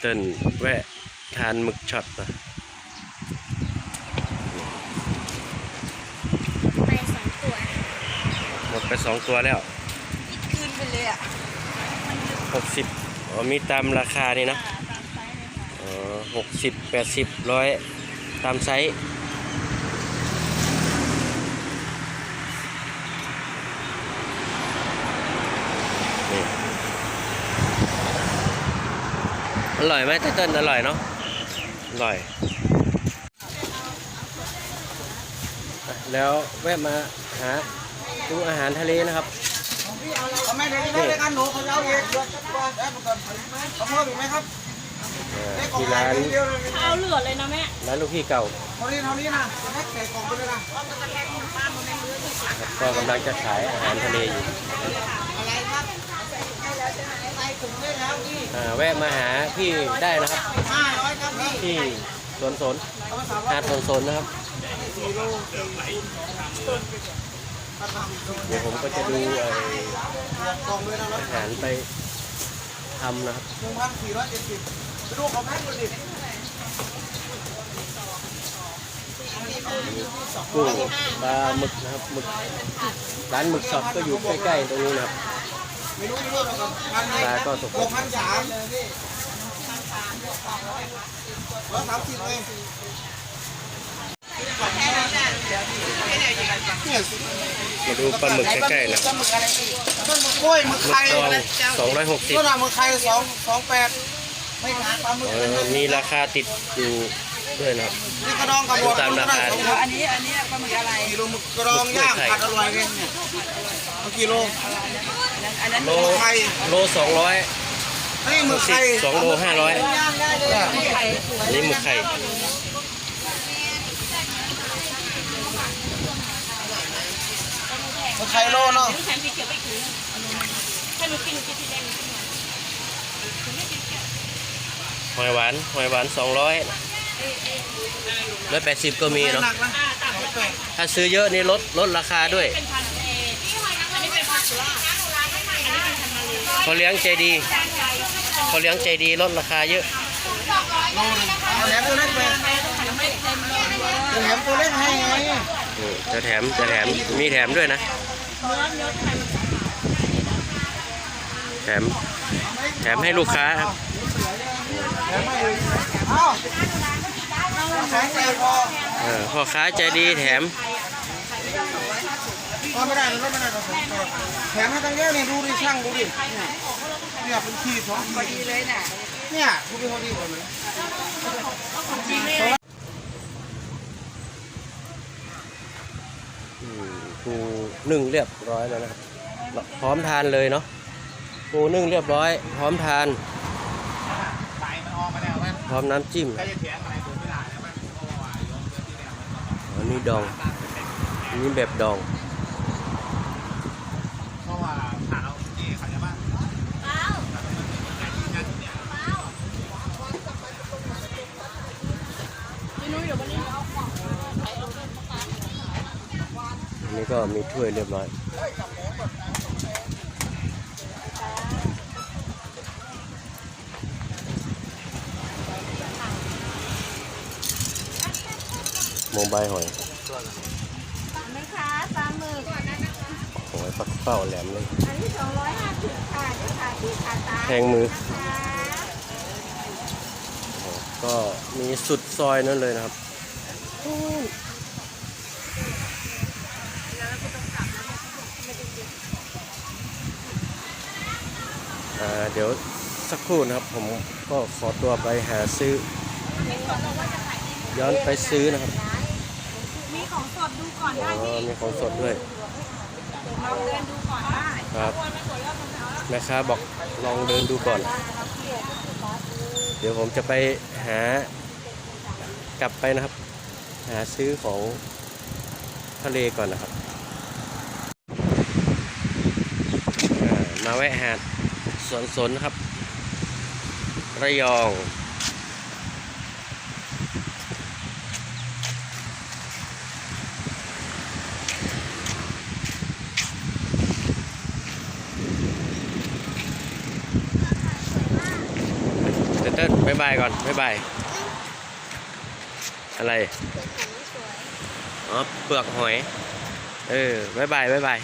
เติ้ลแวะทานหมึกช็อตนะไปสองตัวหมดไปสองตัวแล้วคืนไปเลยอะหกสิบอ๋อมีตามราคานี่นะตามไซส์เลยค่ะอ๋อหกสิบแปดสิบร้อยตามไซส์ อร่อยไหมไตเติ้ลอร่อยเนาะอร่อยอะแล้วแวะมาหาดูอาหารทะเลนะครับทำไมเด็กไม่ได้กันหนูเขาจะเอาเองเดือดตัวได้เหมือนกันเขาเพิ่มอีกไหมครับเอ่อได้กล่องที่ไหนร้านเดียวเลยเอาเหลือเลยนะแม่ร้านลูกพี่เก่าเท่านี้เท่านี้นะจะให้ใส่กล่องไปเลยนะครับก็กำลังจะขายอาหารทะเลอยู่อะไรครับใส่ถุงได้แล้วนี่อ่า แวะมาหาพี่ได้นะครับห้าร้อยครับพี่ที่สวนสนเอามาสามร้อยหาดสวนสนนะครับสี่โลเดี๋ยวผมก็จะดูเอ่อกล่องเลยนะร้อยอาหารไปทำนะครับหนึ่งพันสี่ร้อยเจ็ดสิบไปดูเขาแพ็คเลยดิกุ้งปลาหมึกนะครับหมึกร้านหมึกช็อปก็อยู่ใกล้ๆตรงนี้นะครับ ไม่รู้เรื่องแล้วก็พันปลาก็สดหกพันสามร้อยสามสิบเองมาดูปลาหมึกใกล้ๆนะต้นหมึกอะไรพี่ต้นหมึกกล้วยหมึกไข่สองร้อยหกสิบต้นหมึกไข่สองสองแปดไม่ขายปลาหมึกมีราคาติดอยู่ด้วยนะครับนี่กระดองกระบอกตามราคาอันนี้อันนี้ปลาหมึกอะไรกระดองย่างผัดอร่อยเลย เนี่ยเอากิโลอันนั้นโลหมึกไข่โลสองร้อยนี่หมึกไข่สองโลห้าร้อยย่างได้เลยอันนี้หมึกไข่หมึกไข่โลเนาะแถมสีเขียวไปถึงถ้าหนูกินกินสีแดงหนูกินหวานหอยหวานหอยหวานสองร้อยร้อยแปดสิบก็มีเนาะหนักนะแปดถ้าซื้อเยอะนี่ลดลดราคาด้วย เป็นพันเออันนี้ เป็นพันสุราษฎร์อันนี้เป็นพันมาเลยเขาเลี้ยงใจดีเขาเลี้ยงใจดีลดราคาเยอะโลนึงเอาแหลมตัวเล็กไปเอาแหลมตัวเล็กให้ไงอืมจะแถมจะแถมมีแถมด้วยนะเนื้อเนื้อไทยมันแถม แถมให้ลูกค้าครับแหลมไม่เลยเอ้าแสงใจพอเออพ่อค้าใจดีแถม พอไม่ได้รถไม่ได้เราแถมให้ตั้งเยอะนี่ดูดิช่างดูดิเนี่ยเนี่ยเป็นขีดสองขีดเลยน่ะเนี่ยดูดิพอดีหมดเลยอืมปูนึ่งเรียบร้อยแล้วนะครับ พร้อมทานเลยเนาะปูนึ่งเรียบร้อย พร้อมทานสายมันออกมาแล้วมันพร้อมน้ำจิ้มใครจะเถียงอะไรผมไม่ได้แล้วมันเพราะว่าโยมเพื่อนที่เนี่ยมันอันนี้ดองอันนี้แบบดอง เพราะว่าถ้าเราที่เขาจะว่า พี่นุ้ยเดี๋ยววันนี้เอาของ อั นนี้ก็มีถ้วยเรียบร้อยโมบายหอยนะคะปลาหมึกหอยปักเป้าแหลมเลย อันนี้สองร้อยห้าสิบค่ะเดี๋ยวค่ะที่ขาตาแทงมือค่ะก็มีสุดซอยนั่นเลยนะครับ เดี๋ยวสักครู่นะครับผมก็ขอตัวไปหาซื้อ ย้อนไปซื้อนะครับ มีของสดดูก่อนอ๋ได้อมีของสดด้วย ลองเดินดูก่อนได้ครับแม่ค้าบอกลองเดินดูก่อน เดี๋ยวผมจะไปหากลับไปนะครับ หาซื้อของทะเลก่อนนะครับอ่ามาแวะหาด สวนสนครับ ระยองแต่เต้นบายบายก่อนบายบาย อะไร อ๋อ เปลือกหอย เออบายบายบายบาย